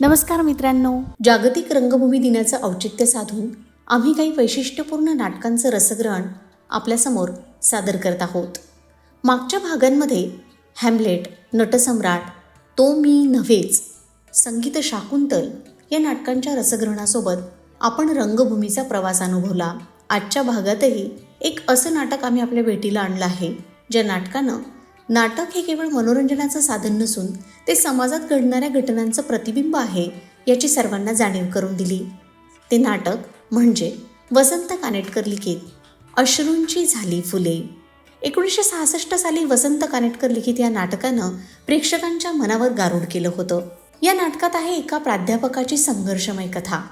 नमस्कार मित्रांनो. जागतिक रंगभूमी दिनाचं औचित्य साधून आम्ही काही वैशिष्ट्यपूर्ण नाटकांचं रसग्रहण आपल्यासमोर सादर करत आहोत. मागच्या भागांमध्ये हॅमलेट नटसम्राट तो मी नव्हेच संगीत शाकुंतल या नाटकांच्या रसग्रहणासोबत आपण रंगभूमीचा प्रवास अनुभवला. आजच्या भागातही एक असं नाटक आम्ही आपल्या भेटीला आणलं आहे ज्या नाटकानं नाटक हे केवळ मनोरंजनाचं साधन नसून ते समाजात घडणाऱ्या घटनांचं प्रतिबिंब आहे याची सर्वांना जाणीव करून दिली. ते नाटक म्हणजे वसंत कानेटकर लिखित अश्रूंची झाली फुले. एकोणीसशे सहासष्ट साली वसंत कानेटकर लिखित या नाटकानं प्रेक्षकांच्या मनावर गारूड केलं होतं. या नाटकात आहे एका प्राध्यापकाची संघर्षमय कथा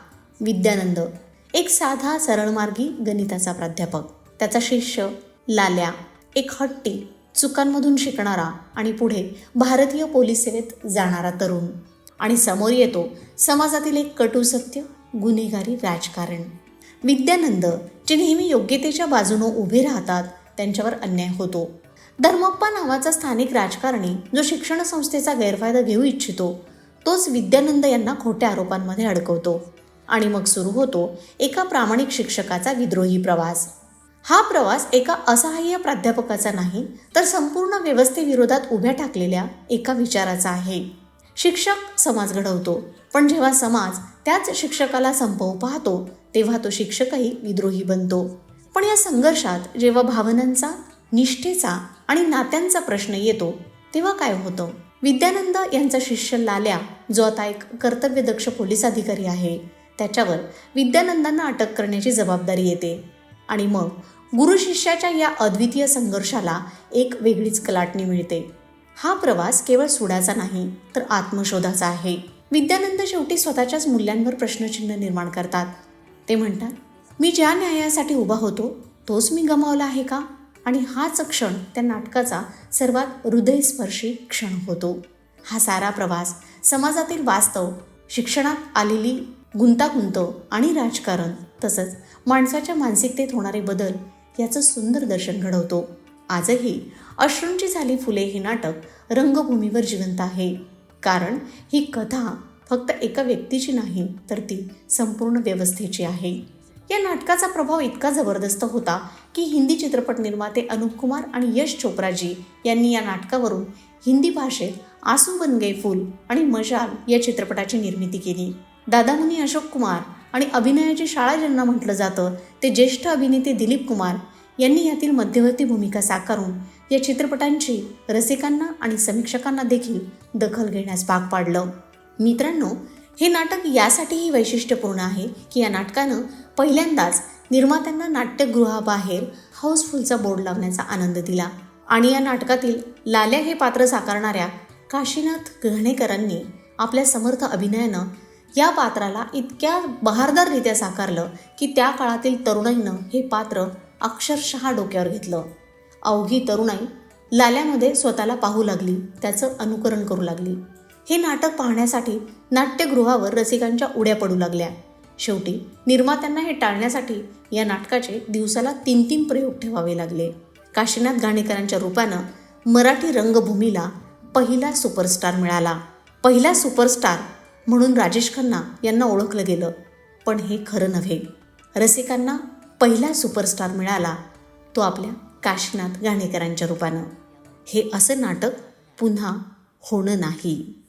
विद्यानंद एक साधा सरळमार्गी गणिताचा प्राध्यापक. त्याचा शिष्य लाल्या एक हट्टी चुकांमधून शिकणारा आणि पुढे भारतीय पोलीस सेवेत जाणारा तरुण. आणि समोर येतो समाजातील एक कटू सत्य गुन्हेगारी राजकारण. विद्यानंद जे नेहमी योग्यतेच्या बाजूनं उभे राहतात त्यांच्यावर अन्याय होतो. धर्मप्पा नावाचा स्थानिक राजकारणी जो शिक्षण संस्थेचा गैरफायदा घेऊ इच्छितो तोच विद्यानंद यांना खोट्या आरोपांमध्ये अडकवतो. आणि मग सुरू होतो एका प्रामाणिक शिक्षकाचा विद्रोही प्रवास. हा प्रवास एका असहाय्य प्राध्यापकाचा नाही तर संपूर्ण व्यवस्थेविरोधात उभ्या टाकलेल्या एका विचाराचा आहे. शिक्षक समाज घडवतो पण जेव्हा समाज त्याच शिक्षकाला संपवू पाहतो तेव्हा तो शिक्षकही विद्रोही बनतो. पण या संघर्षात जेव्हा भावनांचा निष्ठेचा आणि नात्यांचा प्रश्न येतो तेव्हा काय होतं? विद्यानंद यांचा शिष्य लाल्या जो आता एक कर्तव्यदक्ष पोलीस अधिकारी आहे त्याच्यावर विद्यानंदांना अटक करण्याची जबाबदारी येते. आणि मग गुरु शिष्याच्या या अद्वितीय संघर्षाला एक वेगळीच कलाटणी मिळते. हा प्रवास केवळ सुडाचा नाही तर आत्मशोधाचा आहे. विद्यानंद शेवटी स्वतःच्याच मूल्यांवर प्रश्नचिन्ह निर्माण करतात. ते म्हणतात मी ज्या न्यायासाठी उभा होतो तोच मी गमावला आहे का? आणि हाच क्षण त्या नाटकाचा सर्वात हृदयस्पर्शी क्षण होतो. हा सारा प्रवास समाजातील वास्तव शिक्षणात आलेली गुंतागुंत आणि राजकारण तसंच माणसाच्या मानसिकतेत होणारे बदल याचं सुंदर दर्शन घडवतो. आजही अश्रूंची झाली फुले हे नाटक रंगभूमीवर जिवंत आहे. कारण ही कथा फक्त एका व्यक्तीची नाही तर ती संपूर्ण व्यवस्थेची आहे. या नाटकाचा प्रभाव इतका जबरदस्त होता की हिंदी चित्रपट निर्माते अनुप कुमार आणि यश चोप्राजी यांनी या नाटकावरून हिंदी भाषेत आसू बन गए फूल आणि मशाल या चित्रपटाची निर्मिती केली. दादामुनी अशोक कुमार आणि अभिनयाची शाळा ज्यांना म्हटलं जातं ते ज्येष्ठ अभिनेते दिलीप कुमार यांनी यातील मध्यवर्ती भूमिका साकारून या चित्रपटांची रसिकांना आणि समीक्षकांना देखील दखल घेण्यास भाग पाडलं. मित्रांनो हे नाटक यासाठीही वैशिष्ट्यपूर्ण आहे की या नाटकानं पहिल्यांदाच निर्मात्यांना नाट्यगृहाबाहेर हाऊसफुलचा बोर्ड लावण्याचा आनंद दिला आणि या नाटकातील लाल्या हे पात्र साकारणाऱ्या काशीनाथ गहणेकरांनी आपल्या समर्थ अभिनयानं या पात्राला इतक्या बहारदाररित्या साकारलं की त्या काळातील तरुणाईनं हे पात्र अक्षरशः डोक्यावर घेतलं. अवघी तरुणाई लाल्यामध्ये स्वतःला पाहू लागली त्याचं अनुकरण करू लागली. हे नाटक पाहण्यासाठी नाट्यगृहावर रसिकांच्या उड्या पडू लागल्या. शेवटी निर्मात्यांना हे टाळण्यासाठी या नाटकाचे दिवसाला तीन तीन प्रयोग ठेवावे लागले. काशीनाथ घाणेकरांच्या रूपानं मराठी रंगभूमीला पहिला सुपरस्टार मिळाला. पहिला सुपरस्टार म्हणून राजेश खन्ना यांना ओळखलं गेलं. पण हे खरं नव्हे. रसिकांना पहिला सुपरस्टार मिळाला तो आपल्या काशीनाथ घाणेकरांच्या रूपानं. हे असं नाटक पुन्हा होणं नाही.